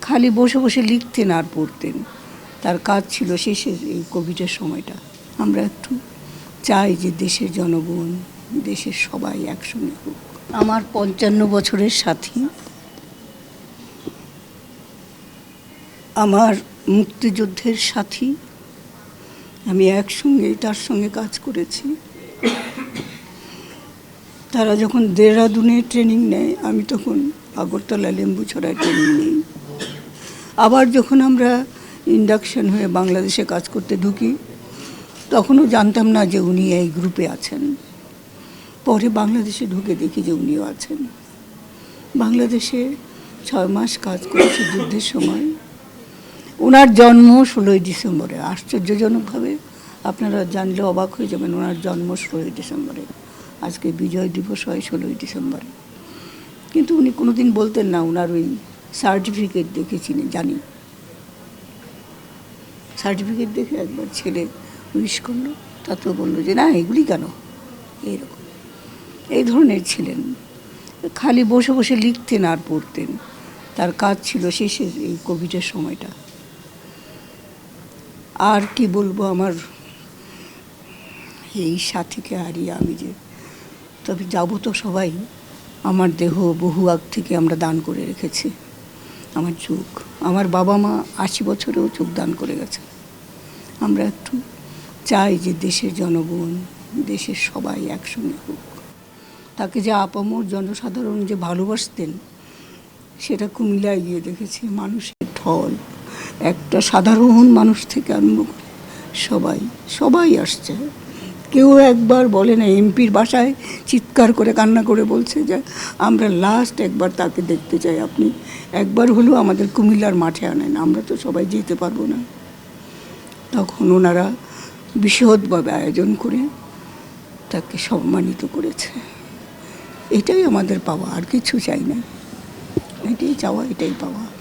খালি বসে বসে লিখতেন আর পড়তেন। তার কাজ ছিল শেষের এই কোভিডের সময়টা। আমরা একটু চাই যে দেশের জনগণ, দেশের সবাই একসঙ্গে হোক। আমার পঞ্চান্ন বছরের সাথী, আমার মুক্তিযুদ্ধের সাথী, আমি একসঙ্গে তার সঙ্গে কাজ করেছি। তারা যখন দেহরাদুনে ট্রেনিং নেয়, আমি তখন আগরতলা লেম্বুছড়ায় ট্রেনিং নিই। আবার যখন আমরা ইন্ডাকশন হয়ে বাংলাদেশে কাজ করতে ঢুকি, তখনও জানতাম না যে উনি এই গ্রুপে আছেন। পরে বাংলাদেশে ঢুকে দেখি যে উনিও আছেন। বাংলাদেশে ছয় মাস কাজ করেছি যুদ্ধের সময়। ওনার জন্ম ষোলোই ডিসেম্বরে। আশ্চর্যজনকভাবে আপনারা জানলে অবাক হয়ে যাবেন, ওনার জন্ম ষোলোই ডিসেম্বরে। আজকে বিজয় দিবস হয় ষোলোই ডিসেম্বরে। কিন্তু উনি কোনোদিন বলতেন না ওনার ওই সার্টিফিকেট দেখেছিলেন, জানি। সার্টিফিকেট দেখে একবার ছেলে উইশ করল, তাতেও বলল যে, না, এগুলি কেন? এইরকম। এই ধরনের ছিলেন। খালি বসে বসে লিখতেন আর পড়তেন। তার কাজ ছিল শেষের এই কোভিডের সময়টা। আর কি বলব আমার? এই সাথীকে হারিয়ে আমি যে, তবে যাব তো সবাই। আমার দেহ বহু আগ থেকে আমরা দান করে রেখেছি। আমার চোখ। আমার বাবা মা আশি বছরেও চোখ দান করে গেছে। আমরা একটু চাই যে দেশের জনগণ, দেশের সবাই একসঙ্গে হোক। তাকে যে আপামর জনসাধারণ যে ভালোবাসতেন সেটা কুমিল্লায় গিয়ে দেখেছি মানুষের ঢল। একটা সাধারণ মানুষ থেকে আরম্ভ করে সবাই সবাই আসছে। কেউ একবার বলে না, এমপির বাসায় চিৎকার করে, কান্না করে বলছে যে, আমরা লাস্ট একবার তাকে দেখতে চাই। আপনি একবার হলেও আমাদের কুমিল্লার মাঠে আনেন। আমরা তো সবাই যেতে পারব না। তখন ওনারা বিশদভাবে আয়োজন করে তাকে সম্মানিত করেছে। এটাই আমাদের পাওয়া, আর কিছু চাই না। এটাই চাওয়া, এটাই পাওয়া।